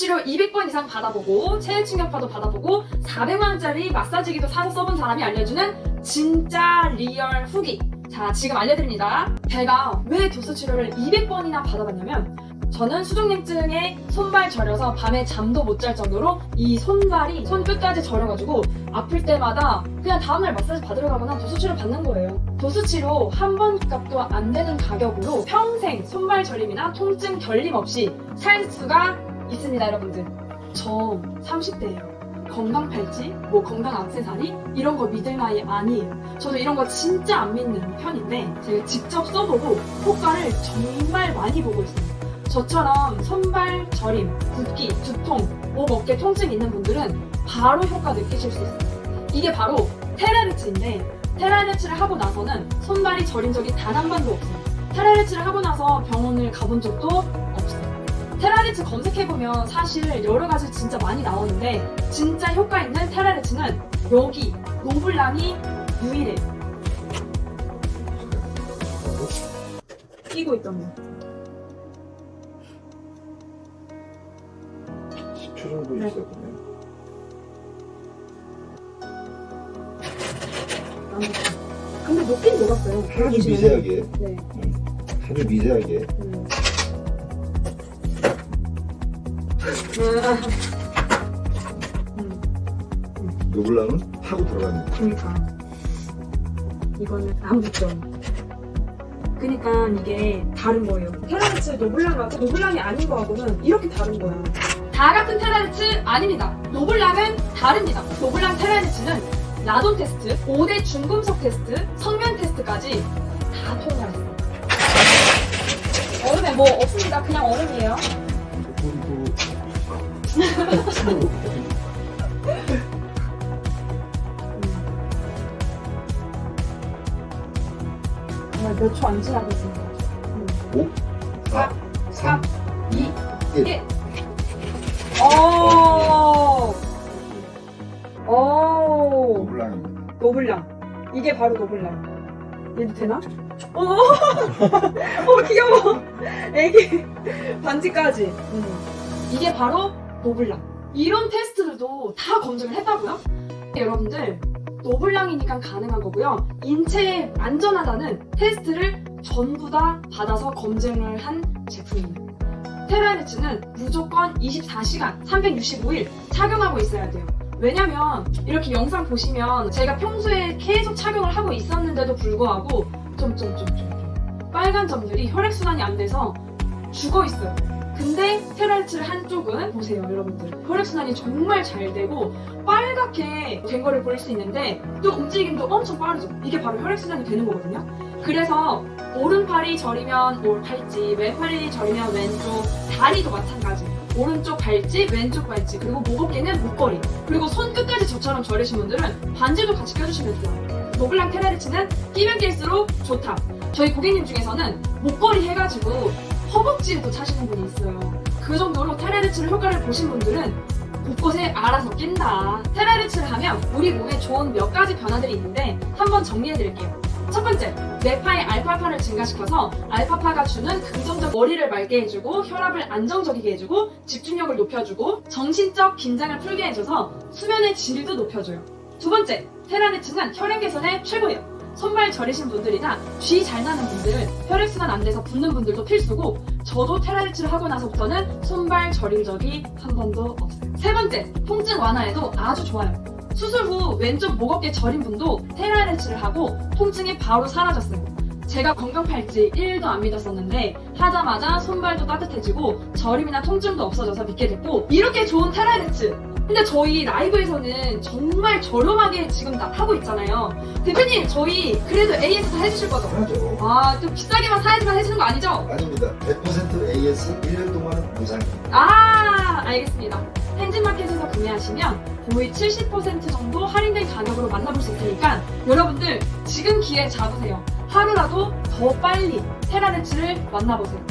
도수치료 200번 이상 받아보고 체내 충격파도 받아보고 400만 원짜리 마사지기도 사서 써본 사람이 알려주는 진짜 리얼 후기 자 지금 알려드립니다 제가 왜 도수 치료를 200번이나 받아봤냐면 저는 수족냉증에 손발 저려서 밤에 잠도 못 잘 정도로 이 손발이 손 끝까지 저려가지고 아플 때마다 그냥 다음날 마사지 받으러 가거나 도수치료 받는 거예요. 도수치료 한 번 값도 안 되는 가격으로 평생 손발 저림이나 통증 결림 없이 살 수가 있습니다, 여러분들. 저 30대예요. 건강 팔찌, 뭐 건강 악세사리 이런 거 믿을 나이 아니에요. 저도 이런 거 진짜 안 믿는 편인데 제가 직접 써보고 효과를 정말 많이 보고 있어요. 저처럼 손발 저림, 붓기, 두통, 목 어깨 통증 있는 분들은 바로 효과 느끼실 수 있어요. 이게 바로 테라르츠인데 테라르츠를 하고 나서는 손발이 저린 적이 단 한 번도 없어요. 테라르츠를 하고 나서 병원을 가본 적도. 테라르츠 검색해보면 사실 여러 가지 진짜 많이 나오는데 진짜 효과 있는 테라르츠는 여기 노블랑이 유일해요. 끼고 있던 거. 10초 정도 네. 있었군요. 근데 녹긴 녹았어요. 아주 미세하게, 네. 아주 미세하게. 음. 노블랑은 파고 들어갑니다. 그니까 이거는 아무것도 그니까 이게 다른 거예요. 테라리츠 노블랑하고 노블랑이 아닌 거하고는 이렇게 다른 거야. 다 같은 테라리츠 아닙니다. 노블랑은 다릅니다. 노블랑 테라리츠는 라돈 테스트, 5대 중금속 테스트, 성면 테스트까지 다 통과했어요. 얼음에 뭐 없습니다. 그냥 얼음이에요. 정말 몇 초 안 지나고 있습니다. 5, 4, 3, 2, 1. 예. 오. 오. 노블랑입니다. 노블랑. 이게 바로 노블랑. 얘도 되나? 오. 오 귀여워. 애기 반지까지. 음. 이게 바로 노블랑. 이런 테스트들도 다 검증을 했다고요? 여러분들 노블랑이니까 가능한 거고요. 인체에 안전하다는 테스트를 전부 다 받아서 검증을 한 제품이에요. 테라리츠는 무조건 24시간 365일 착용하고 있어야 돼요. 왜냐면 이렇게 영상 보시면 제가 평소에 계속 착용을 하고 있었는데도 불구하고 점점점점 빨간 점들이 혈액순환이 안 돼서 죽어 있어요. 근데 테라리츠를 한쪽은 보세요 여러분들. 혈액순환이 정말 잘 되고 빨갛게 된 거를 볼 수 있는데 또 움직임도 엄청 빠르죠. 이게 바로 혈액순환이 되는 거거든요. 그래서 오른팔이 저리면 올 팔찌 왼팔이 저리면 왼쪽 다리도 마찬가지. 오른쪽 발찌 왼쪽 발찌 그리고 목 어깨는 목걸이. 그리고 손 끝까지 저처럼 저리신 분들은 반지도 같이 껴주시면 좋아요. 노블랑 테라리츠는 끼면 낄수록 좋다. 저희 고객님 중에서는 목걸이 해가지고 허벅지에도 차시는 분이 있어요. 그 정도로 테라리츠를 효과를 보신 분들은 곳곳에 알아서 낀다. 테라리츠를 하면 우리 몸에 좋은 몇 가지 변화들이 있는데 한번 정리해드릴게요. 첫 번째, 뇌파의 알파파를 증가시켜서 알파파가 주는 긍정적 머리를 맑게 해주고 혈압을 안정적이게 해주고 집중력을 높여주고 정신적 긴장을 풀게 해줘서 수면의 질도 높여줘요. 두 번째, 테라리츠는 혈액 개선에 최고예요. 손발 저리신 분들이나 쥐 잘 나는 분들, 혈액순환 안 돼서 붓는 분들도 필수고 저도 테라리츠를 하고 나서부터는 손발 저린 적이 한 번도 없어요. 세 번째, 통증 완화에도 아주 좋아요. 수술 후 왼쪽 목 어깨 저린 분도 테라리츠를 하고 통증이 바로 사라졌어요. 제가 건강 팔찌 1도 안 믿었었는데 하자마자 손발도 따뜻해지고 저림이나 통증도 없어져서 믿게 됐고 이렇게 좋은 테라리츠 근데 저희 라이브에서는 정말 저렴하게 지금 나 하고 있잖아요. 대표님 저희 그래도 AS 다 해주실 거죠? 하죠. 아, 또 비싸게만 사야지만 해주는 거 아니죠? 아닙니다. 100% AS 1년 동안은 무상입니다. 아, 알겠습니다. 현진마켓에서 구매하시면 거의 70% 정도 할인된 가격으로 만나볼 수 있으니까 여러분들 지금 기회 잡으세요. 하루라도 더 빨리 테라레츠를 만나보세요.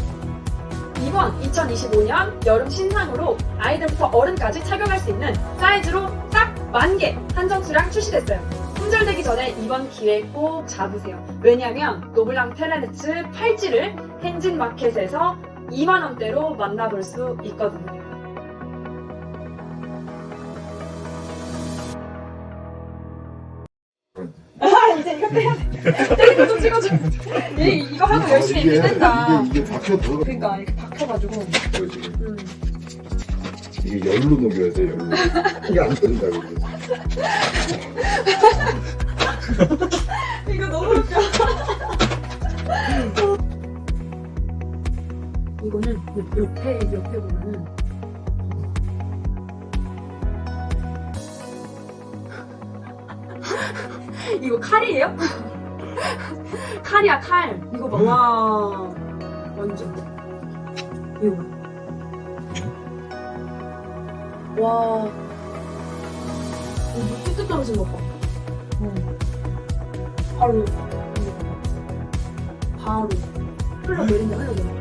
이번 2025년 여름 신상으로 아이들부터 어른까지 착용할 수 있는 사이즈로 딱 만 개 한정 수량 출시됐어요. 품절되기 전에 이번 기회 꼭 잡으세요. 왜냐면 노블랑 테라레츠 팔찌를 hen진마켓에서 2만 원대로 만나볼 수 있거든요. 좀 찍어줘. 얘 이거 하고 열심히 이게, 읽는다. 이게, 이게 박혀 들어가. 그러니까 이렇게 박혀가지고. 지금. 음. 이게 열로 녹여야 돼, 열로. 이게 안 된다, 그게. 이거 너무 웃겨. 이거는 옆에 옆에 보면은 이거 칼이에요? 칼이야 칼. 이거 봐. 와 완전. 이거 봐. 와. 이거 뚝뚝 떨어진 거 봐. 어. 바로. 바로 흘러내린다 흘러내린다